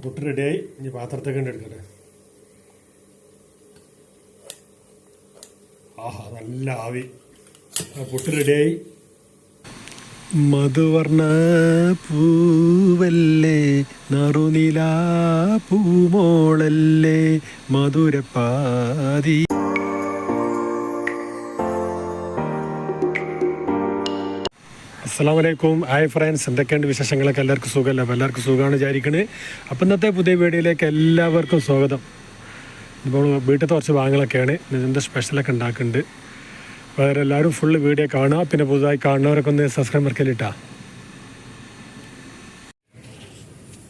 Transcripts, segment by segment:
പുട്ട് റെഡിയായി. ഇനി പാത്രത്തേക്ക് കണ്ട് എടുക്കട്ടെ. ആഹാ നല്ല ആവി. പുട്ട് റെഡിയായി. മധുവർണ പൂവല്ലേ നറുനില പൂമോളല്ലേ മധുരപ്പാതി. അസ്സാം ഹായ് ഫ്രണ്ട്സ് എന്തൊക്കെയുണ്ട് വിശേഷങ്ങളൊക്കെ? എല്ലാവർക്കും സുഖമല്ല? അപ്പോൾ എല്ലാവർക്കും സുഖമാണ് വിചാരിക്കണേ. അപ്പം ഇന്നത്തെ പുതിയ വീഡിയോയിലേക്ക് എല്ലാവർക്കും സ്വാഗതം. ഇപ്പോൾ വീട്ടിലത്തെ കുറച്ച് ഭാഗങ്ങളൊക്കെയാണ്. ഇതിന്റെ സ്പെഷ്യലൊക്കെ ഉണ്ടാക്കുന്നുണ്ട് വേറെ എല്ലാവരും ഫുള്ള് വീഡിയോ കാണുക. പിന്നെ പുതുതായി കാണുന്നവരൊക്കെ ഒന്ന് സബ്സ്ക്രൈബ് മറക്കലിട്ടാ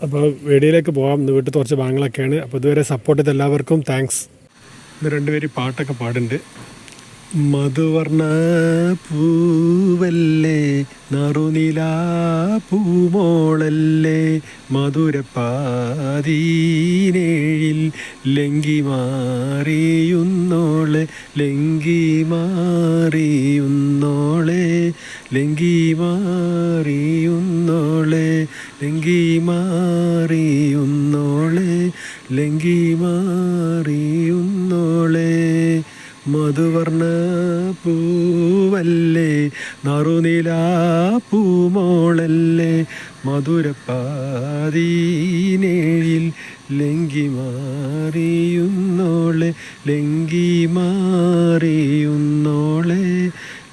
അപ്പോൾ വീഡിയോയിലേക്ക് പോകാം. ഇന്ന് വീട്ടിൽ കുറച്ച് ഭാഗങ്ങളൊക്കെയാണ്. അപ്പോൾ ഇതുവരെ സപ്പോർട്ട് ചെയ്ത എല്ലാവർക്കും താങ്ക്സ് ഇന്ന് രണ്ടുപേര് പാട്ടൊക്കെ പാടുന്നുണ്ട്. മധുവർണ പൂവല്ലേ? നറുനില പൂമോളല്ലേ? മധുരപ്പാതീനേഴിൽ ലങ്കി മാറിയുന്നോളെ ലങ്കി മാറിയുന്നോളെ ലങ്കി മാറിയുന്നോളെ ലങ്കി മാറിയുന്നോളെ ലങ്കി മധുവർണ പൂവല്ലേ? നറുനില പൂമോളല്ലേ? മധുരപ്പാതീനേഴിൽ ലങ്കി മാറിയുന്നോളെ ലങ്കി മാറിയുന്നോളെ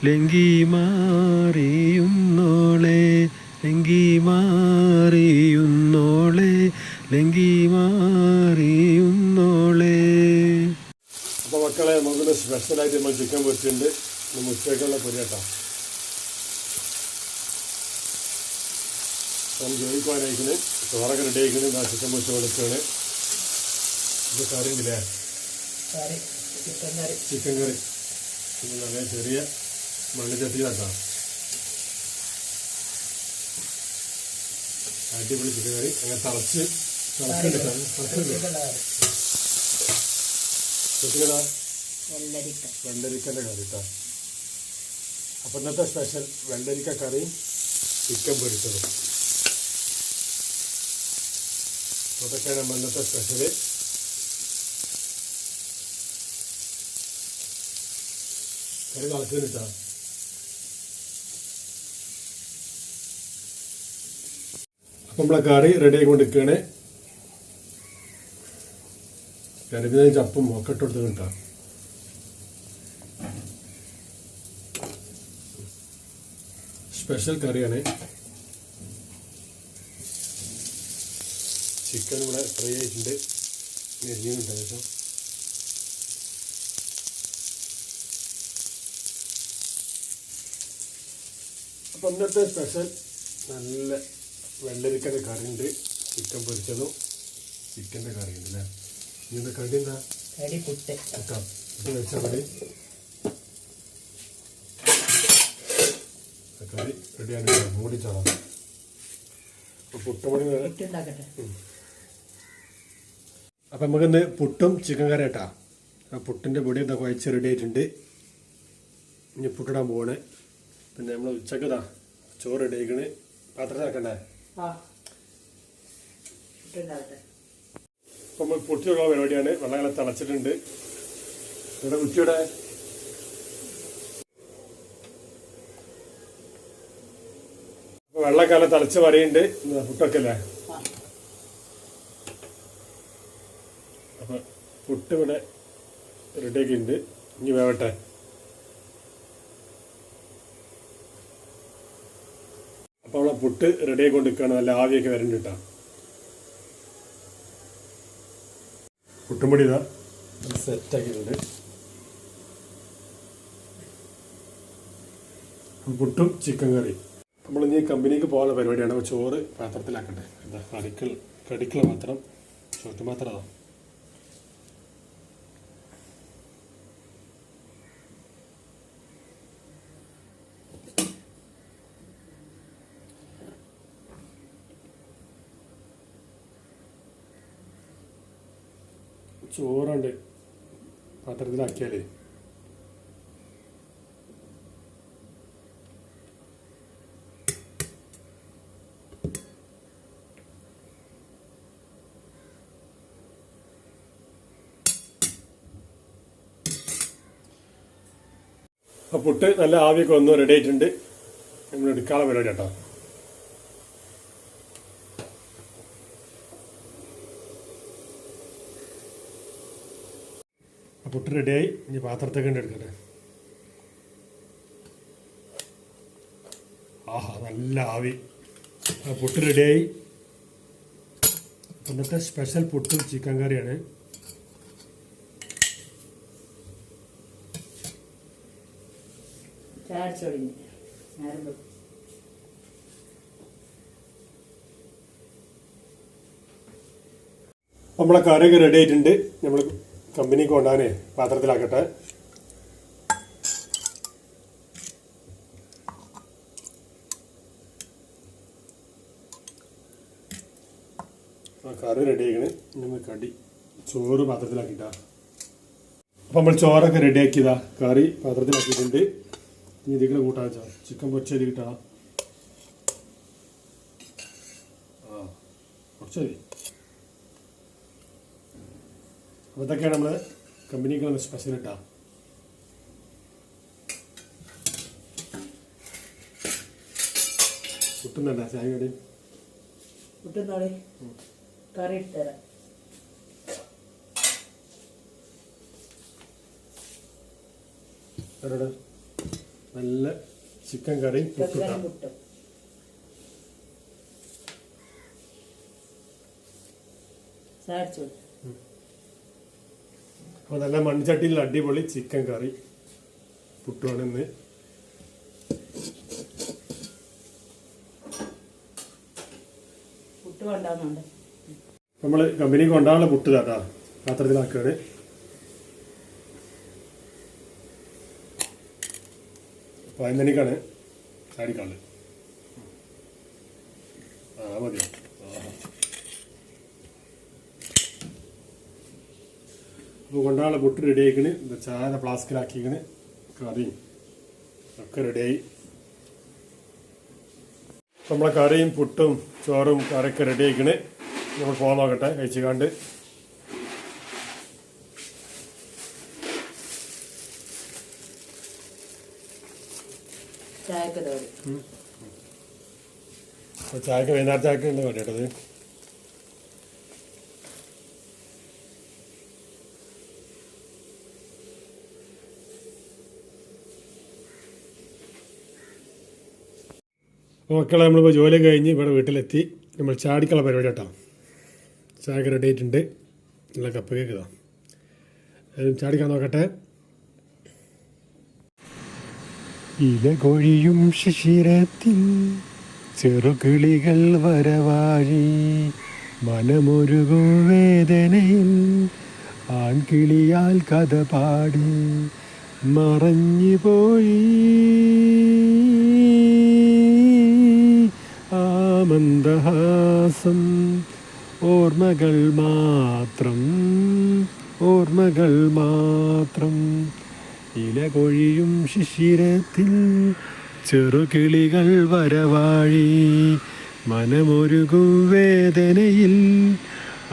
ലങ്കി മാറിയുന്നോളെ ലങ്കി മാറിയുന്നോളെ സ്പെഷ്യലായിട്ട് നമ്മൾ ചിക്കൻ പൊരിച്ചിട്ടുണ്ട്. നമ്മൾ ഉച്ചയ്ക്കുള്ള പൊരിയട്ടാ അപ്പം ജോലിക്കുവാനായിക്കണ് ചോറൊക്കെ റെഡി ആയിക്കണ് ആ ചിക്കൻ പൊരിച്ച് കൊടുക്കുകയാണ്. ഇത് കറി. ഉണ്ടല്ലേ ചിക്കൻ കറി. ഇത് നല്ല ചെറിയ മണ്ണിച്ചട്ടിയിലാട്ടാ അടിപൊളി ചിക്കൻ കറി. അങ്ങനെ തിളച്ച് തിളക്കുന്നുണ്ട് തിളക്കുന്നുണ്ട് ചിക്കനാ വെള്ളരിക്ക. കറി കേട്ടോ അപ്പം ഇന്നത്തെ സ്പെഷ്യൽ കറിയും ചിക്കൻ പൊരിച്ചതും. അതൊക്കെയാണ് നമ്മൾ ഇന്നത്തെ സ്പെഷ്യൽ. കറി തിളക്കുന്നിട്ടാ അപ്പം നമ്മളെ കറി റെഡി ആയിക്കൊണ്ടിരിക്കുകയാണ് ചപ്പും ഒക്കെ കിട്ടാം സ്പെഷ്യൽ കറിയാണ്. ചിക്കൻ ഇവിടെ ഫ്രൈ ആയിട്ടുണ്ട്. എരിഞ്ഞിട്ടുണ്ട് ഏകദേശം. അപ്പം ഇന്നത്തെ സ്പെഷ്യൽ നല്ല വെള്ളരിക്കന്റെ കറിയുണ്ട്. ചിക്കൻ പൊരിച്ചതും ചിക്കന്റെ കറിയുണ്ട് അല്ലേ? ഇന്നത്തെ കടി എന്താ? കടി പുട്ട്. കേട്ടോ ഇത് വെച്ചാൽ മതി. കറി റെഡിയാണ് മൂടിച്ചാളാം പുട്ടുണ്ടാക്കട്ടെ. അപ്പം നമുക്കിന്ന് പുട്ടും ചിക്കൻ കറി കേട്ടാ ആ പുട്ടിന്റെ പൊടി എന്താ കുഴച്ച് റെഡി ആയിട്ടുണ്ട്. ഇനി പുട്ടിടാൻ പോവാണ്. പിന്നെ നമ്മൾ ഉച്ചക്കതാ ചോറ് റെഡി ആയിക്കണ്. പാത്രത്തിൽ വെക്കണ്ടേ? ആ. പുട്ടുണ്ടാക്കട്ടെ അപ്പം നമ്മൾ പുട്ടിയുള്ള പരിപാടിയാണ്. വെള്ളം തിളച്ചിട്ടുണ്ട്. ഇവിടെ കുറ്റിയുടെ വെള്ളക്കാലം തളിച്ച് വരയുണ്ട്. പുട്ടൊക്കെ അല്ലേ അപ്പൊ പുട്ട് ഇവിടെ റെഡിയൊക്കെ ഉണ്ട് ഇനി വേവട്ടെ. അപ്പോൾ നമ്മളെ പുട്ട് റെഡിയാക്കി കൊണ്ടിരിക്കുകയാണ് നല്ല ആവിയൊക്കെ വരണ്ട് കേട്ടോ. പുട്ടുംപൊടി ഇതാ. സെറ്റാക്കിയിട്ടുണ്ട്. പുട്ടും ചിക്കൻ കറി നമ്മൾ ഇനി കമ്പനിക്ക് പോകാനുള്ള പരിപാടിയാണ്. അപ്പോൾ ചോറ് പാത്രത്തിലാക്കട്ടെ എന്താ? കടിക്കൾ കടിക്കൽ മാത്രം? ചോറ്റ് മാത്രം അതാ? ചോറുണ്ട്. പാത്രത്തിലാക്കിയാലേ. അപ്പോൾ പുട്ട് നല്ല ആവിയൊക്കെ വന്നു റെഡി ആയിട്ടുണ്ട്. നമ്മൾ എടുക്കാനുള്ള പരിപാടി കേട്ടോ. ആ പുട്ട് റെഡിയായി ഇനി പാത്രത്തേക്ക് ഉണ്ട് എടുക്കട്ടെ. ആഹാ നല്ല ആവി. ആ പുട്ട് റെഡിയായി ഇന്നത്തെ സ്പെഷ്യൽ പുട്ടും ചിക്കൻ കറിയാണ് ചാടിച്ചോടിഞ്ഞ് നേരം നമ്മളെ കറിയൊക്കെ റെഡി ആയിട്ടുണ്ട്. നമ്മൾ കമ്പനി കൊണ്ടാനേ പാത്രത്തിലാക്കട്ടെ. ആ കറി റെഡി ആക്കണേ നമ്മൾ കടി ചോറ് പാത്രത്തിലാക്കിട്ടാ അപ്പം നമ്മൾ ചോറൊക്കെ റെഡി ആക്കിയതാ. കറി പാത്രത്തിലാക്കിയിട്ടുണ്ട്. ഇനി ഇതിങ്ങനെ കൂട്ടാ വെച്ചാ ചിക്കൻ പൊരിച്ചത് കിട്ടണം. ആ മതി. അപ്പോൾ ഇതൊക്കെയാണ് നമ്മൾ കമ്പനിക്കുള്ള സ്പെഷ്യൽ ഇട്ടാ. കിട്ടുന്നുണ്ടോ ചായ കടി? കുട്ടുന്നോളെ കറി ഇട്ടുതരാം. അവരോട് നല്ല ചിക്കൻ കറി പുട്ടും. അപ്പോൾ നല്ല മൺചട്ടിയിൽ അടിപൊളി ചിക്കൻ കറി പുട്ടുമാണ് ഇന്ന് നമ്മൾ കമ്പനി കൊണ്ടാനുള്ള പുട്ട് കേട്ടാ പാത്രത്തിലാക്കുകയാണ് പതിനണിക്കാണ് ചാടിക്കാൾ ആ മതിയോ? അപ്പോൾ കൊണ്ടാളെ പുട്ട് റെഡി ആയിക്കണ് ചായ ഫ്ലാസ്കിലാക്കിക്കണ്. കറിയും ഒക്കെ റെഡിയായി. നമ്മളെ കറിയും പുട്ടും ചോറും കറിയൊക്കെ റെഡി ആയിക്കണ് നമ്മൾ പോകാൻ നോക്കട്ടെ കഴിച്ചുകാണ്ട്. ചായക്ക് വൈകുന്നേരം ചായക്ക് ഉണ്ട് കേട്ടത് മക്കളെ നമ്മളിപ്പോൾ ജോലി കഴിഞ്ഞ് ഇവിടെ വീട്ടിലെത്തി. നമ്മൾ ചാടിക്കള പരിപാടി കേട്ടോ. ചായക്ക് റെഡി ആയിട്ടുണ്ട്. നല്ല കപ്പ് കേക്ക് ഇതാ. ചാടിക്കാൻ നോക്കട്ടെ. ഇല കൊഴിയും ശിശിരത്തിൽ ചെറുകിളികൾ വരവാഴി മനമൊരുകും വേദനയിൽ ആൺകിളിയാൽ കഥ പാടി മറഞ്ഞു പോയി. ആ മന്ദഹാസം ഓർമ്മകൾ മാത്രം ഓർമ്മകൾ മാത്രം ഇല കൊഴിയും ശിശിരത്തിൽ ചെറുകിളികൾ വരവാഴി. മനമൊരുകും വേദനയിൽ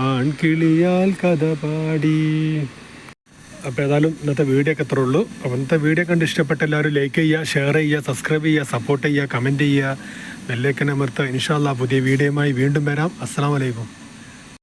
ആൺകിളിയാൽ കഥ പാടി. അപ്പോൾ ഏതായാലും ഇന്നത്തെ വീഡിയോ ഒക്കെ എത്ര ഉള്ളൂ. അപ്പോൾ ഇന്നത്തെ വീഡിയോ കണ്ട് ഇഷ്ടപ്പെട്ട എല്ലാവരും ലൈക്ക് ചെയ്യുക ഷെയർ ചെയ്യുക സബ്സ്ക്രൈബ് ചെയ്യുക സപ്പോർട്ട് ചെയ്യുക കമന്റ് ചെയ്യുക. നെല്ലേക്കനെ അമർത്തുക. ഇൻഷാല്ല പുതിയ വീഡിയോയുമായി വീണ്ടും വരാം. അസ്സാം വലൈക്കും